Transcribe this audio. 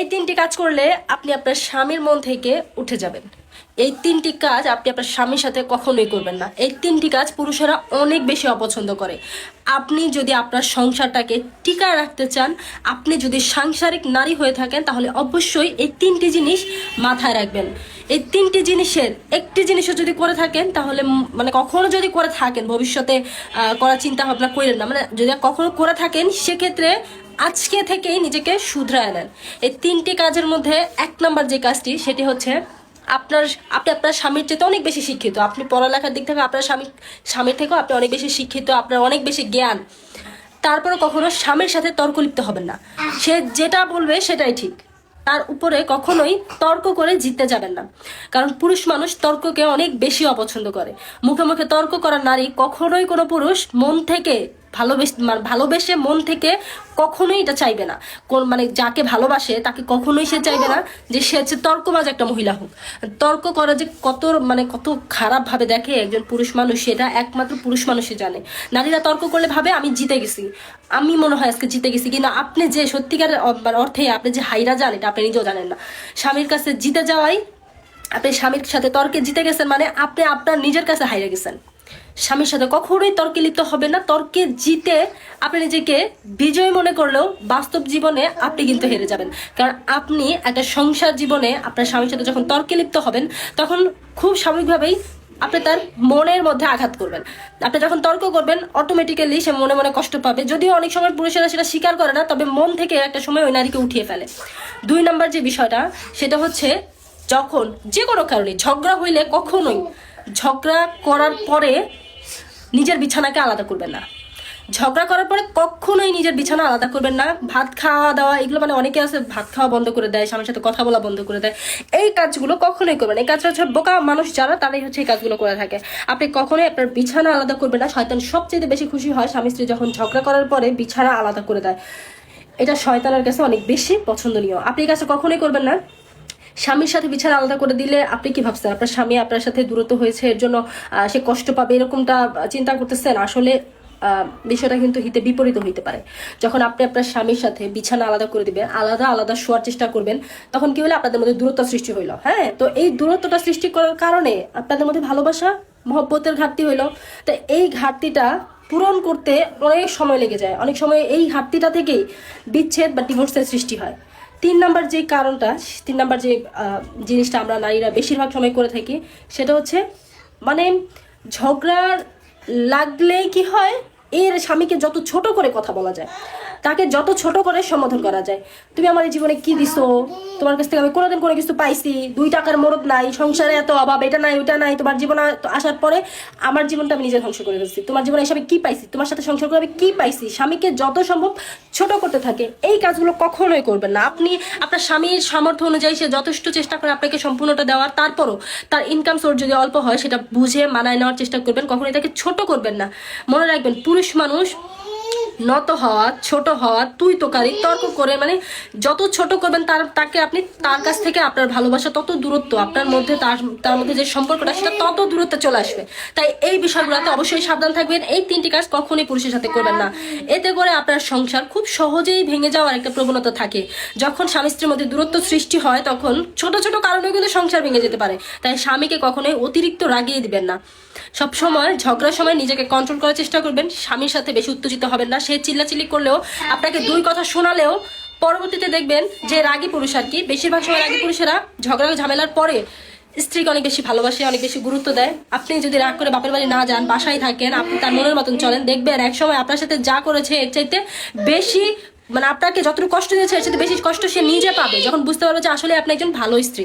এই তিনটি কাজ করলে আপনি আপনার স্বামীর মন থেকে উঠে যাবেন। এই তিনটি কাজ আপনি আপনার স্বামীর সাথে কখনোই করবেন না। এই তিনটি কাজ পুরুষেরা অনেক বেশি অপছন্দ করে। আপনি যদি আপনার সংসারটাকে টিকা রাখতে চান, আপনি যদি সাংসারিক নারী হয়ে থাকেন, তাহলে অবশ্যই এই তিনটি জিনিস মাথায় রাখবেন। এই তিনটি জিনিসের একটি জিনিসও যদি করে থাকেন, তাহলে মানে কখনো যদি করে থাকেন, ভবিষ্যতে করার চিন্তা ভাবনা করেন না। মানে যদি কখনো করে থাকেন, সেক্ষেত্রে আজকে থেকেই নিজেকে শুধরায় নেন। এই তিনটি কাজের মধ্যে এক নম্বর যে কাজটি, সেটি হচ্ছে আপনার, আপনি আপনার স্বামীর চেয়ে অনেক বেশি শিক্ষিত। আপনি পড়ালেখার দিক থেকে আপনার স্বামী, স্বামীর থেকেও আপনি অনেক বেশি শিক্ষিত, আপনার অনেক বেশি জ্ঞান। তারপরে কখনো স্বামীর সাথে তর্ক লিপ্ত হবেন না। সে যেটা বলবে সেটাই ঠিক। তার উপরে কখনোই তর্ক করে জিততে যাবেন না। কারণ পুরুষ মানুষ তর্ককে অনেক বেশি অপছন্দ করে। মুখে মুখে তর্ক করা নারী কখনোই কোনো পুরুষ মন থেকে ভালোবেসে মানে ভালোবেসে মন থেকে কখনোই এটা চাইবে না। কোন মানে যাকে ভালোবাসে তাকে কখনোই সে চাইবে না যে সে হচ্ছে তর্কবাজ একটা মহিলা হোক। তর্ক করা যে কত মানে কত খারাপ ভাবে দেখে একজন পুরুষ মানুষ, সেটা একমাত্র পুরুষ মানুষই জানে। নারীরা তর্ক করলে ভাবে, আমি জিতে গেছি। আমি মনে হয় আজকে জিতে গেছি। কিন্তু আপনি যে সত্যিকারের অ- মানে অর্থে আপনি যে হাইরা যান, এটা আপনি নিজেও জানেন না। স্বামীর কাছে জিতে যাওয়াই, আপনি স্বামীর সাথে তর্কে জিতে গেছেন মানে আপনি আপনার নিজের কাছে হারিয়ে গেছেন। স্বামীর সাথে কখনোই তর্কে লিপ্ত হবে না। তর্কে জিতে আপনি নিজেকে বিজয় মনে করলেও বাস্তব জীবনে আপনি কিন্তু হেরে যাবেন। কারণ আপনি একটা সংসার জীবনে আপনার স্বামীর সাথে যখন তর্কে লিপ্ত হবেন, তখন খুব স্বাভাবিকভাবেই আপনি তার মনের মধ্যে আঘাত করবেন। আপনি যখন তর্ক করবেন অটোমেটিক্যালি সে মনে মনে কষ্ট পাবে। যদিও অনেক সময় পুরুষেরা সেটা স্বীকার করে না, তবে মন থেকে একটা সময় ওই নারীকে উঠিয়ে ফেলে। দুই নম্বর যে বিষয়টা, সেটা হচ্ছে যখন যে কোনো কারণে ঝগড়া হইলে কখনোই ঝগড়া করার পরে নিজের বিছানাকে আলাদা করবেন না। ঝগড়া করার পরে কখনোই নিজের বিছানা আলাদা করবেন না। ভাত খাওয়া দাওয়া, এগুলো মানে অনেকে আছে, ভাত খাওয়া বন্ধ করে দেয়, স্বামীর সাথে কথা বলা বন্ধ করে দেয়। এই কাজগুলো কখনোই করবেন এই কাজটা হচ্ছে বোকা মানুষ যারা, তারাই হচ্ছে এই কাজগুলো করে থাকে। আপনি কখনোই আপনার বিছানা আলাদা করবেন না। শয়তান সবচেয়ে বেশি খুশি হয় স্বামী স্ত্রী যখন ঝগড়া করার পরে বিছানা আলাদা করে দেয়। এটা শয়তানের কাছে অনেক বেশি পছন্দনীয়। আপনি এই কাজটা কখনোই করবেন না। স্বামীর সাথে বিছানা আলাদা করে দিলে আপনি কি ভাবছেন? আপনার স্বামী আপনার সাথে দূরত্ব হয়েছে, এর জন্য সে কষ্ট পাবে এরকমটা চিন্তা করতেছেন? আসলে বিষয়টা কিন্তু হিতে বিপরীত হইতে পারে। যখন আপনি আপনার স্বামীর সাথে বিছানা আলাদা করে দিবেন, আলাদা আলাদা শোয়ার চেষ্টা করবেন, তখন কি হলো? আপনাদের মধ্যে দূরত্ব সৃষ্টি হইল। হ্যাঁ? তো এই দূরত্বটা সৃষ্টি করার কারণে আপনাদের মধ্যে ভালোবাসা, মহব্বতের ঘাটতি হইল। তো এই ঘাটতিটা পূরণ করতে অনেক সময় লেগে যায়। অনেক সময় এই ঘাটতিটা থেকেই বিচ্ছেদ বা ডিভোর্সের সৃষ্টি হয়। তিন নাম্বার যে কারণটা, তিন নাম্বার যে জিনিসটা আমরা নারীরা বেশিরভাগ সময় করে থাকি, সেটা হচ্ছে মানে ঝগড়া লাগলেই কি হয়? এর স্বামীকে যত ছোট করে কথা বলা যায়। তাকে যত ছোট করে সম্বোধন করা যায়। তুমি আমার জীবনে কি দিছো? তোমার কাছ থেকে আমি কোনোদিন কোনো কিছু পাইছি। দুই টাকার মরদ নাই, সংসারে এত অভাব, এটা নাই ওটা নাই, তোমার জীবনে আসার পরে আমার জীবনটা আমি নিজে ধ্বংস করে ফেলছি। তোমার জীবনে এসে আমি কি পাইছি? তোমার সাথে সংসার করে আমি কি পাইছি? স্বামীকে যত সম্ভব ছোট করতে থাকে। এই কাজগুলো কখনোই করবেন না। আপনি, আপনার স্বামীর সামর্থ্য অনুযায়ী সে যথেষ্ট চেষ্টা করে আপনাকে সম্পূর্ণটা দেওয়ার, তারপরও তার ইনকাম সোর্স যদি অল্প হয়, সেটা বুঝে মানায় নেওয়ার চেষ্টা করবেন কখনোই তাকে ছোট করবেন না। মনে রাখবেন, পুরুষ মানুষ নত হওয়া, ছোট হওয়া, তুই তোকারি তর্ক করে মানে যত ছোট করবেন তার, তাকে আপনি তার কাছ থেকে আপনার ভালোবাসা তত দূরত্ব, আপনার মধ্যে তার তার মধ্যে যে সম্পর্কটা সেটা তত দূরত্বে চলে আসবে। তাই এই বিষয়গুলোতে অবশ্যই সাবধান থাকবেন। এই তিনটি কাজ কখনোই পুরুষের সাথে করবেন না। এতে করে আপনার সংসার খুব সহজেই ভেঙে যাওয়ার একটা প্রবণতা থাকে। যখন স্বামী স্ত্রীর মধ্যে দূরত্ব সৃষ্টি হয়, তখন ছোট ছোট কারণেও কিন্তু সংসার ভেঙে যেতে পারে। তাই স্বামীকে কখনোই অতিরিক্ত রাগিয়ে দিবেন না। সব সময় ঝগড়ার সময় নিজেকে কন্ট্রোল করার চেষ্টা করবেন। স্বামীর সাথে বেশি উত্তেজিত হবেন না। সে চিল্লাচিল্লি করলেও আপনাকে দুই কথা শোনালেও পরবর্তীতে দেখবেন যে রাগী পুরুষ আর কি। বেশিরভাগ সময় রাগী পুরুষেরা ঝগড়া ঝামেলার পরে স্ত্রীকে অনেক বেশি ভালোবাসে অনেক বেশি গুরুত্ব দেয়। আপনি যদি রাগ করে বাপের বাড়ি না যান বাসায় থাকেন আপনি তার মনের মতন চলেন দেখবেন এক সময় আপনার সাথে যা করেছে এর চাইতে বেশি মানে আপনাকে যতটুকু কষ্ট দিয়েছে এর চাইতে বেশি কষ্ট সে নিজে পাবে। যখন বুঝতে পারবে যে আসলে আপনি একজন ভালো স্ত্রী।